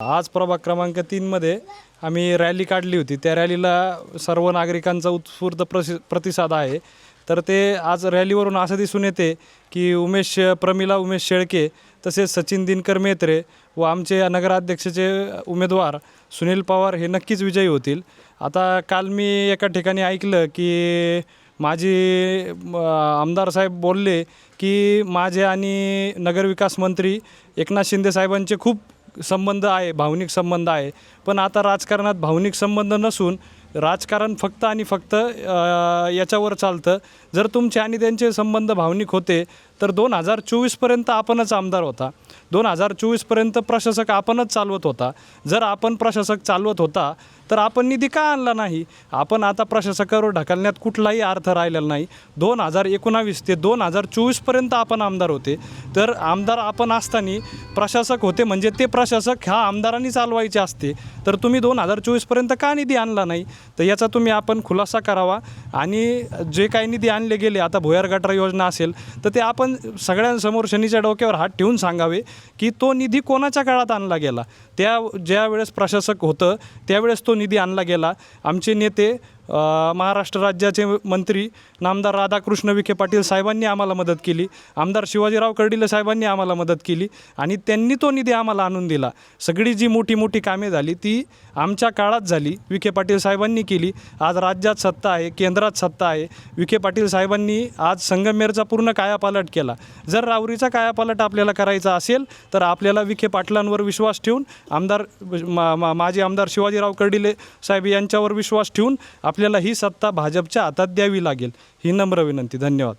आज प्रभाग क्रमांक तीनमध्ये आम्ही रॅली काढली होती. त्या रॅलीला सर्व नागरिकांचा उत्स्फूर्त प्रसि प्रतिसाद आहे. तर ते आज रॅलीवरून असं दिसून येते की उमेश प्रमिला उमेश शेळके तसेच सचिन दिनकर मेत्रे व आमचे नगराध्यक्षाचे उमेदवार सुनील पवार हे नक्कीच विजयी होतील. आता काल मी एका ठिकाणी ऐकलं की माझी आमदार साहेब बोलले की माझे आणि नगरविकास मंत्री एकनाथ शिंदे साहेबांचे खूप संबंध आहे भावनिक संबंध आहे. पण आता राजकारणात भावनिक संबंध नसून राजकारण फक्त आणि फक्त याच्यावर चालतं. जर तुमचे आणि त्यांचे संबंध भावनिक होते तर दोन हजार चोवीसपर्यंत आपणच आमदार होता. दोन हजार चोवीसपर्यंत प्रशासक आपणच चालवत होता. जर आपण प्रशासक चालवत होता तर आपण निधी का आणला नाही? आपण आता प्रशासकावर ढकलण्यात कुठलाही अर्थ राहिलेला नाही. दोन हजार एकोणावीस ते दोन हजार चोवीसपर्यंत आपण आमदार होते. तर आमदार आपण असताना प्रशासक होते म्हणजे ते प्रशासक ह्या आमदारांनी चालवायचे असते. तर तुम्ही दोन हजार चोवीसपर्यंत का निधी आणला नाही? तर याचा तुम्ही आपण खुलासा करावा. आणि जे काही निधी आणले गेले आता भुयार गटार योजना असेल तर ते आपण सगळ्यांसमोर शनीच्या डोक्यावर हात ठेवून सांगावे की तो निधी कोणाच्या काळात आणला गेला? त्या ज्यावेळेस प्रशासक होतं त्यावेळेस तो निधी आणला गेला. आमचे नेते महाराष्ट्र राज्याचे मंत्री नामदार राधाकृष्ण विखे पाटील साहेबांनी आम्हाला मदत केली. आमदार शिवाजीराव कर्डिले साहेबांनी आम्हाला मदत केली आणि त्यांनी तो निधी आम्हाला आणून दिला. सगळी जी मोठी मोठी कामे झाली ती आमच्या काळात झाली विखे पाटील साहेबांनी केली. आज राज्यात सत्ता आहे केंद्रात सत्ता आहे. विखे पाटील साहेबांनी आज संगमेरचा पूर्ण कायापालट केला. जर रावरीचा कायापालट आपल्याला करायचा असेल तर आपल्याला विखे पाटलांवर विश्वास ठेवून आमदार मा मा माजी आमदार शिवाजीराव कर्डिले साहेब यांच्यावर विश्वास ठेवून आप आपल्याला ही सत्ता भाजपच्या हातात द्यावी लागेल. ही नम्र विनंती. धन्यवाद.